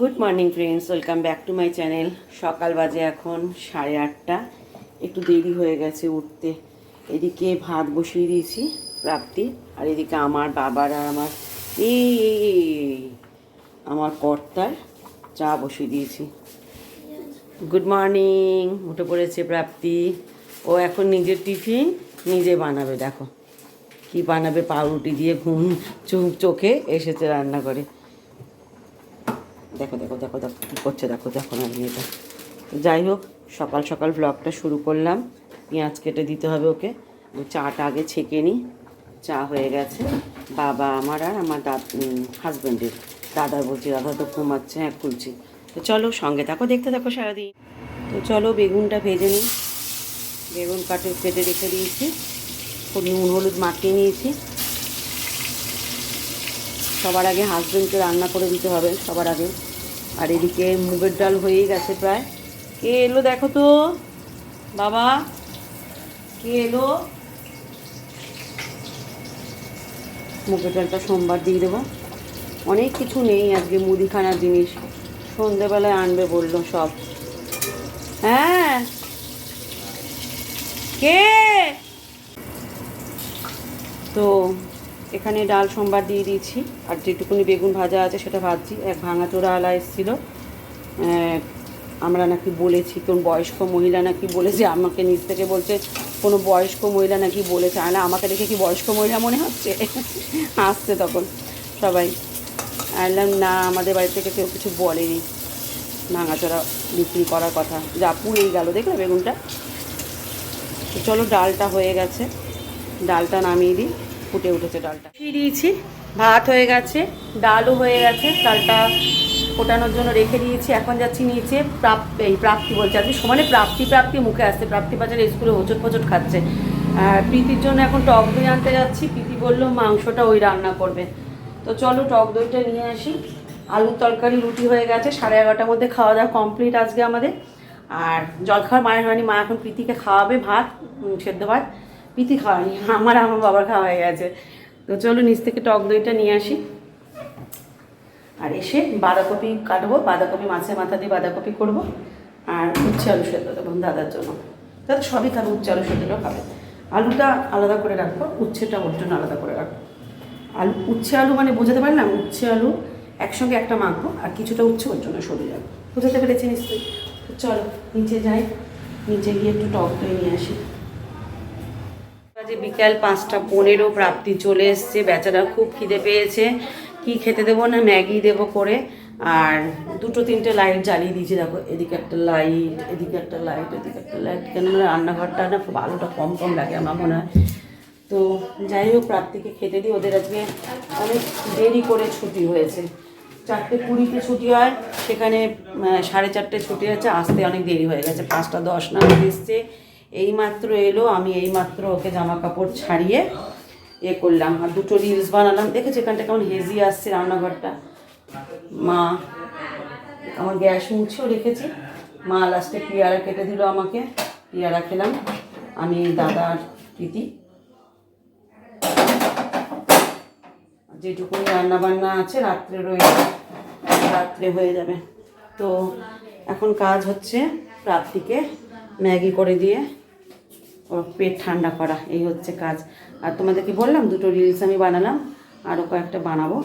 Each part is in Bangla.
Good morning friends welcome back to my channel সকাল বাজে এখন, সাড়ে আটটা। একটু দেরি হয়ে গেছে উঠতে। এদিকে ভাত বসিয়ে দিয়েছি প্রাপ্তি আর এদিকে আমার বাবার আর আমার এই আমার কর্তার চা বসিয়ে দিয়েছি। গুড মর্নিং উঠে পড়েছে প্রাপ্তি। ও এখন নিজের টিফিন নিজে বানাবে, দেখো। কি বানাবে, পাউরুটি দিয়ে ঘুম, চোখে এসেছে রান্না করে দেখো দেখো দেখো দেখো, কী করছে, দেখো দেখো না, মেয়েটা। যাই হোক, সকাল সকাল ব্লগটা শুরু করলাম। পেঁয়াজ কেটে দিতে হবে ওকে। চাটা আগে ছেঁকে নিই। চা হয়ে গেছে। বাবা আমার আর আমার দাদ হাজব্যান্ডের দাদার বলছি, দাদা তো ঘুমাচ্ছে হ্যাঁ খুলছি। তো চলো, সঙ্গে থাকো, দেখতে থাকো সারাদিন। তো চলো, বেগুনটা ভেজে নিই। বেগুন কাটে, কেটে রেখে দিয়েছি। নুন, হলুদ মাখিয়ে নিয়েছি। সবার আগে হাজব্যান্ডকে রান্না করে দিতে হবে সবার আগে। আর এদিকে মুগের ডাল হয়েই গেছে প্রায়। কে এলো দেখো তো? বাবা, কে এলো? মুগের ডালটা সোমবার দিয়ে দেবো। অনেক কিছু নেই আজকে মুদিখানার জিনিস। সন্ধেবেলায় আনবে বলল সব। হ্যাঁ। কে? তো এখানে ডাল সোমবার দিয়ে দিয়েছি, আর যেটুকুনি বেগুন ভাজা আছে সেটা ভাজছি। এক ভাঙাচোরা আলা এসেছিল। আমরা নাকি বলেছি, কোন বয়স্ক মহিলা নাকি বলেছে, আমাকে নিজ থেকে বলছে, কোনো বয়স্ক মহিলা নাকি বলেছে। আলা আমাকে দেখে কি বয়স্ক মহিলা মনে হচ্ছে? আসছে তখন সবাই। আনলাম না আমাদের বাড়ি থেকে কেউ কিছু বলেনি। ভাঙাচোরা বিক্রি করার কথা। যা পুড়েই গেল, দেখলে বেগুনটা? চলো, ডালটা হয়ে গেছে। ডালটা নামিয়ে দিই। ফুটে উঠেছে ডালটা। দিয়ে দিয়েছি। ভাত হয়ে গেছে, ডালও হয়ে গেছে, ডালটা ফোটানোর জন্য রেখে দিয়েছি। এখন যাচ্ছি নিচে প্রাপ এই প্রাপ্তি বলছে, আজকে সমানে প্রাপ্তি প্রাপ্তি মুখে আসছে। প্রাপ্তি বাজারে স্কুলে হোচট ফোচট খাচ্ছে। আর প্রীতির জন্য এখন টক দই আনতে যাচ্ছি। প্রীতি বলল, মাংসটা ওই রান্না করবে। তো চলো টক দইটা নিয়ে আসি। আলুর তরকারি রুটি হয়ে গেছে, সাড়ে এগারোটার মধ্যে খাওয়া দাওয়া কমপ্লিট আজকে আমাদের। আর জল খাওয়ার মায়ের হয়নি, মা এখন প্রীতিকে খাওয়াবে ভাত সেদ্ধ ভাত। প্রীতি খাওয়ানি আমার আমার বাবার খাওয়া হয়ে গেছে। তো চলো নিচ থেকে টক দইটা নিয়ে আসি। আর এসে বাঁধাকপি কাটবো, বাঁধাকপি মাছের মাথা দিয়ে বাঁধাকপি করব। আর উচ্ছে আলু সেদ্ধ দেবো দাদার জন্য। দাদা সবই খাবে উচ্ছে আলু সেদ্ধটাও খাবে। আলুটা আলাদা করে রাখব, উচ্ছেটা ওর জন্য আলাদা করে রাখব। আলু, উচ্ছে আলু মানে বোঝাতে পারলাম উচ্ছে আলু একসঙ্গে একটা মাখবো আর কিছুটা উচ্ছে ওর জন্য সরে যাবে বোঝাতে পেরেছি নিশ্চয়ই চলো, নিচে যাই, নিচে গিয়ে একটু টক দই নিয়ে আসি। আজকে বিকাল পাঁচটা পনেরো প্রাপ্তি চলে এসছে, বেচারা খুব খিদে পেয়েছে। কি খেতে দেবো না, ম্যাগি দেবো করে। আর দুটো তিনটে লাইট জ্বালিয়ে দিয়েছি, দেখো, এদিকে একটা লাইট, এদিকে একটা লাইট, এদিকে একটা লাইট। কেন রান্নাঘরটা না খুব আলোটা কম কম লাগে আমার মনে হয়। তো যাই হোক, প্রাপ্তিকে খেতে দিই। ওদের আজকে অনেক দেরি করে ছুটি হয়েছে। চারটে কুড়িতে ছুটি হয়, সেখানে সাড়ে চারটে ছুটি হয়েছে আসতে অনেক দেরি হয়ে গেছে। পাঁচটা দশ নাগাদ এসছে। এইমাত্র এলো, আমি এইমাত্র ওকে জামা কাপড় ছাড়িয়ে এ করলাম। আর দুটো রিলস বানালাম। দেখেছি এখানটা কেমন হেজি আসছে রান্নাঘরটা? মা, আমার গ্যাস মুছেও রেখেছি। মা লাস্টে পেয়ারা কেটে দিল আমাকে। পেয়ারা খেলাম। আমি দাদার প্রীতি। যেটুকুনি রান্না বান্না আছে, রাত্রে রয়েছে রাত্রে হয়ে যাবে। তো এখন কাজ হচ্ছে প্রাপ্তিকে ম্যাগি করে দিয়ে পেট ঠান্ডা করা, এই হচ্ছে কাজ। আর তোমাদেরকে বললাম, দুটো রিলস আমি বানালাম আরও কয়েকটা বানাবো,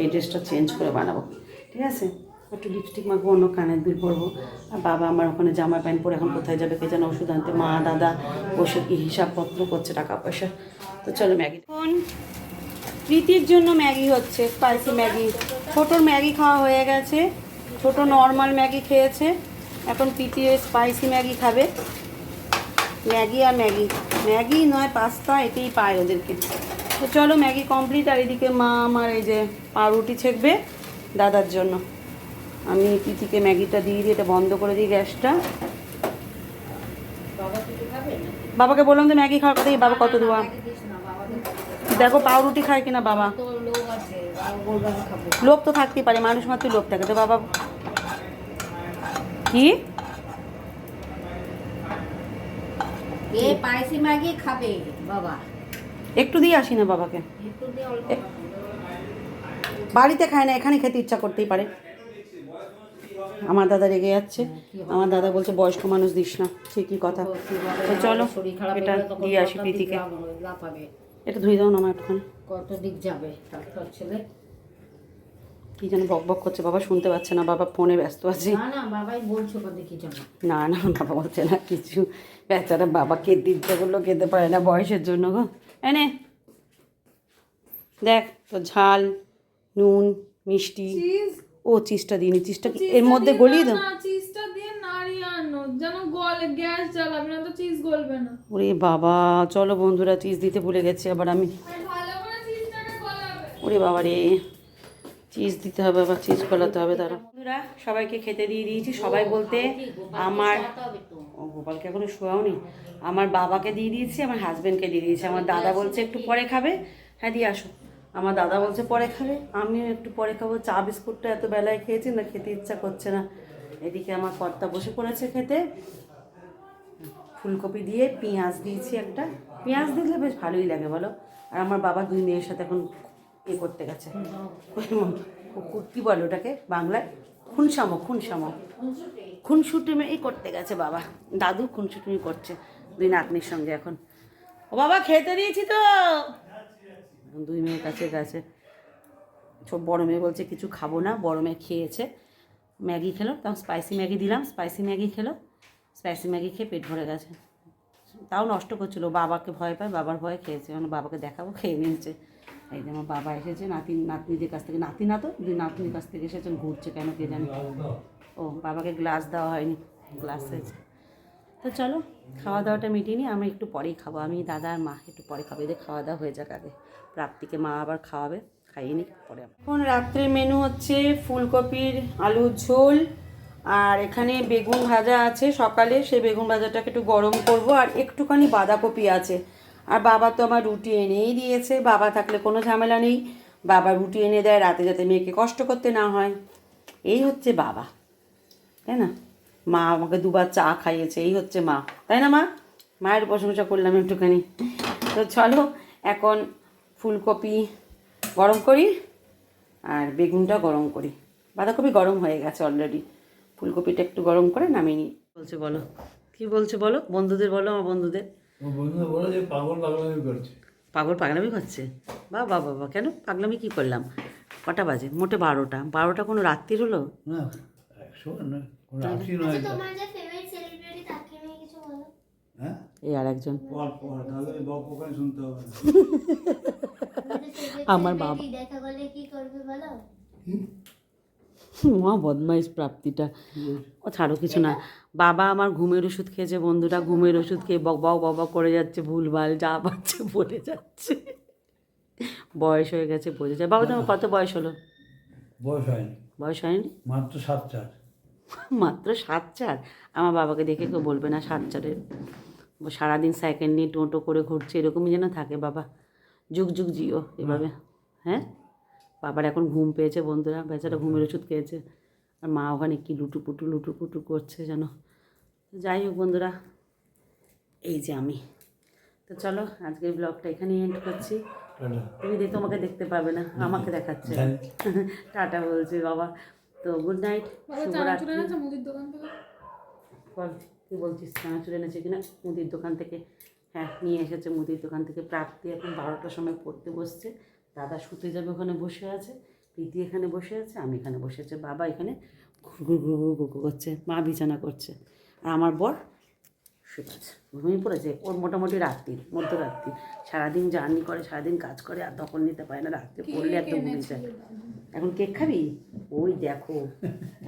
এই ড্রেসটা চেঞ্জ করে বানাবো। ঠিক আছে? একটু লিপস্টিক মাখবো, অন্য কানের দুল পরবো। আর বাবা আমার ওখানে জামা প্যান্ট পরে এখন কোথায় যাবে কে যেন ওষুধ আনতে, মা, দাদা, বসে কি হিসাবপত্র করছে, টাকা পয়সা। তো চলো ম্যাগি। এখন প্রীতির জন্য ম্যাগি হচ্ছে স্পাইসি ম্যাগি। ছোটোর ম্যাগি খাওয়া হয়ে গেছে, ছোট নর্মাল ম্যাগি খেয়েছে। এখন প্রীতি স্পাইসি ম্যাগি খাবে। ম্যাগি আর ম্যাগি। ম্যাগি নয়, পাস্তা এটাই পায় ওদেরকে। তো চলো ম্যাগি কমপ্লিট আর এদিকে মা আমার এই যে পাউরুটি ছেঁকবে দাদার জন্য। আমি প্রীতিকে ম্যাগিটা দিয়ে দিই, এটা বন্ধ করে দিই গ্যাসটা। বাবাকে বললাম তো ম্যাগি খাওয়ার কথা বাবা কত দেওয়া দেখো পাউরুটি খায় কিনা বাবা। লোভ তো থাকতেই পারে, মানুষ মাত্র লোভ থাকে। তো বাবা কি? এ ম্যাগি খাবে। বাবা। একটু দিয়ে আসি না বাবাকে। বাড়িতে খায় না এখানে খেতে ইচ্ছা করতেই পারে। আমার দাদা রেগে যাচ্ছে। আমার দাদা বলছে বয়স্ক মানুষ দিস না ঠিকই কথা। তো চলো এটা দিয়ে আসি প্রীতিকে। এটা ধুয়ে দাও না আমার একটুখানি। কত দিক যাবে ছেলে? কি যেন বক বক করছে বাবা শুনতে পাচ্ছে না বাবা ফোনে ব্যস্ত আছে। না না বাবাই বলছো কত কি জানো না না বাবা বলছে না কিছু। বেচারা বাবা খেতে ইচ্ছে করল খেতে পারে না বয়সের জন্য গো। এনে দেখ তো ঝাল নুন মিষ্টি। চিজ ও চিজটা দিইনি চিজটা এর মধ্যে গলিয়ে দাও না চিজটা দিয়ে যেন গলে গ্যাস জ্বালাবে না তো চিজ গলবে না। ওরে বাবা চলো বন্ধুরা চিজ দিতে ভুলে গেছি আবার আমি আর ভালো করে চিজটাকে গলাবে। ওরে বাবা রে। চিজ দিতে হবে আবার চিজ গলাতে হবে তারা বন্ধুরা, সবাইকে খেতে দিয়ে দিয়েছি। সবাই বলতে আমার গোপালকে এখনও শোয়াও নি আমার বাবাকে দিয়ে দিয়েছি, আমার হাজবেন্ডকে দিয়ে দিয়েছি। আমার দাদা বলছে একটু পরে খাবে। হ্যাঁ দিয়ে আসো। আমার দাদা বলছে পরে খাবে। আমিও একটু পরে খাব। চা, বিস্কুটটা এত বেলায় খেয়েছি না, খেতে ইচ্ছা করছে না। এদিকে আমার কর্তা বসে পড়েছে খেতে। ফুলকপি দিয়ে পেঁয়াজ দিয়েছি একটা। পেঁয়াজ দিলে বেশ ভালোই লাগে, বলো। আর আমার বাবা দুই মেয়ের সাথে এখন এ করতে গেছে। কী বলে ওটাকে বাংলায়? খুনসামো খুনসামো। খুনসুটুমি এই করতে গেছে বাবা। দাদু খুনসুটুমি করছে দুই নাতনির সঙ্গে এখন। ও বাবা, খেতে দিয়েছি তো। দুই মেয়ের কাছে গেছে। ছোট বড় মেয়ে বলছে, কিছু খাব না, বড় মেয়ে খেয়েছে। ম্যাগি খেলো। তখন স্পাইসি ম্যাগি দিলাম স্পাইসি ম্যাগি খেলো। স্পাইসি ম্যাগি খেয়ে পেট ভরে গেছে। তাও নষ্ট করছিল। বাবাকে ভয় পায়, বাবার ভয়ে খেয়েছে। মানে বাবাকে দেখাবো, খেয়ে নিয়েছে। এই যে আমার বাবা এসেছে, নাতি, নাতনিদের কাছ থেকে, নাতি না তো, দুই নাতনির কাছ থেকে এসেছেন, ঘুরছে কেন কে জানে। ও, বাবাকে গ্লাস দেওয়া হয়নি, গ্লাস হয়েছে। তো চলো খাওয়া দাওয়াটা মিটিয়ে নিই, আমরা একটু পরেই খাব। আমি, দাদা আর মা একটু পরে খাব, এদের খাওয়া দাওয়া হয়ে যাক আগে। প্রাপ্তিকে মা আবার খাওয়াবে, খাইয়ে নিই পরে এখন রাত্রের মেনু হচ্ছে ফুলকপির আলুর ঝোল, আর এখানে বেগুন ভাজা আছে সকালে, সেই বেগুন ভাজাটাকে একটু গরম করব, আর একটুখানি বাঁধাকপি আছে। আর বাবা তো আমার রুটি এনেই দিয়েছে। বাবা থাকলে কোনো ঝামেলা নেই। বাবা রুটি এনে দেয়, রাতে যাতে মেয়েকে কষ্ট করতে না হয়। এই হচ্ছে বাবা। তাই না? মা আমাকে দুবার চা খাইয়েছে, এই হচ্ছে মা। তাই না, মা? মায়ের প্রশংসা করলাম একটুখানি। তো চলো, এখন ফুলকপি গরম করি আর বেগুনটা গরম করি। বাঁধাকপি গরম হয়ে গেছে অলরেডি ফুলকপিটা একটু গরম করে নামিয়ে নিই। বলছে বলো? কি বলছে বলো? বন্ধুদের বলো, আমার বন্ধুদের। ও বলে যে পাগল পাগলামি করছে। পাগল পাগলামি করছে? বা বা বাবা কেন পাগলামি কি করলাম? কটা বাজে? মোটে বারোটা। বারোটা কোনো রাত্রির হলো? না একশো না কোনো রাত্রি নয়। কিছু বলো। হ্যাঁ? এই আর একজন আমার বাবা। দেখা করলে কি করবে বলো? মা বদমাইশ প্রাপ্তিটা। ও ছাড়ো কিছু না। বাবা আমার ঘুমের ওষুধ খেয়েছে বন্ধুরা ঘুমের ওষুধ খেয়ে বক বক বক বক করে যাচ্ছে ভুলভাল যা পাচ্ছে বলে যাচ্ছে। বয়স হয়ে গেছে বোঝা যায়। বাবা তোমার কত বয়স হলো? বয়স হয়নি। বয়স হয়নি? মাত্র সাত চার। মাত্র সাত চার? আমার বাবাকে দেখে কেউ বলবে না সাত চারের। সারাদিন সাইকেল নিয়ে টোটো করে ঘুরছে এরকমই যেন থাকে বাবা। যুগ যুগ জিও এভাবে। হ্যাঁ? বাবার এখন ঘুম পেয়েছে বন্ধুরা বেচারা ঘুমের ওষুধ খেয়েছে। আর মা ওখানে কি লুটুপুটু লুটুপুটু করছে যেন। যাই হোক বন্ধুরা এই যে আমি। তো চলো আজকের ব্লগটা এখানেই এন্ড করছি। তুমি দেখ তোমাকে দেখতে পাবে না আমাকে দেখাচ্ছে। টাটা বলছে বাবা। তো গুড নাইট বল কী বলছিস চানাচুর এনেছে কিনা? মুদির দোকান থেকে। হ্যাঁ নিয়ে এসেছে মুদির দোকান থেকে। প্রাপ্তি এখন বারোটার সময় পড়তে বসছে। দাদা শুতে যাবে ওখানে বসে আছে প্রীতি এখানে বসে আছে আমি এখানে বসে আছে বাবা এখানে ঘুর ঘুর ঘুর ঘুর ঘুর করছে মা বিছানা করছে আর আমার বর শুয়ে আছে ঘুমিয়ে পড়েছে ওর মোটামুটি রাত্রি মধ্যরাত্রি সারাদিন জার্নি করে সারাদিন কাজ করে আর তখন নিতে পারে না রাত্রে পড়লে একদম ঘুমিয়ে যায়। এখন কেক খাবি? ওই দেখো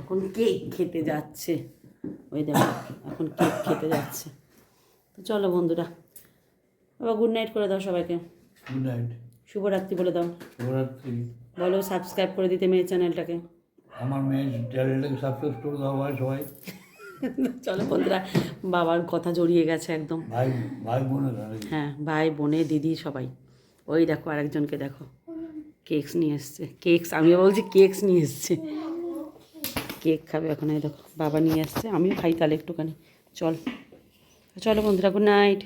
এখন কেক খেতে যাচ্ছে ওই দেখো এখন কেক খেতে যাচ্ছে তো চলো বন্ধুরা বাবা গুড নাইট করে দাও সবাইকে। গুড নাইট শুভরাত্রি বলে দাও। শুভরাত্রি। বলো সাবস্ক্রাইব করে দিতে মেয়ের চ্যানেলটাকে। আমার মেয়ের চ্যানেলটাকে সাবস্ক্রাইব করে দেওয়া হয় সবাই। চলো বন্ধুরা বাবার কথা জড়িয়ে গেছে একদম। ভাই ভাই বোনেরা হ্যাঁ ভাই বোনে দিদি সবাই। ওই দেখো আরেকজনকে দেখো। কেকস নিয়ে এসছে। কেকস আমিও বলছি কেকস নিয়ে এসছে। কেক খাবে এখন এই দেখো বাবা নিয়ে আসছে। আমিও খাই তাহলে একটুখানি। চল। চলো বন্ধুরা গুড নাইট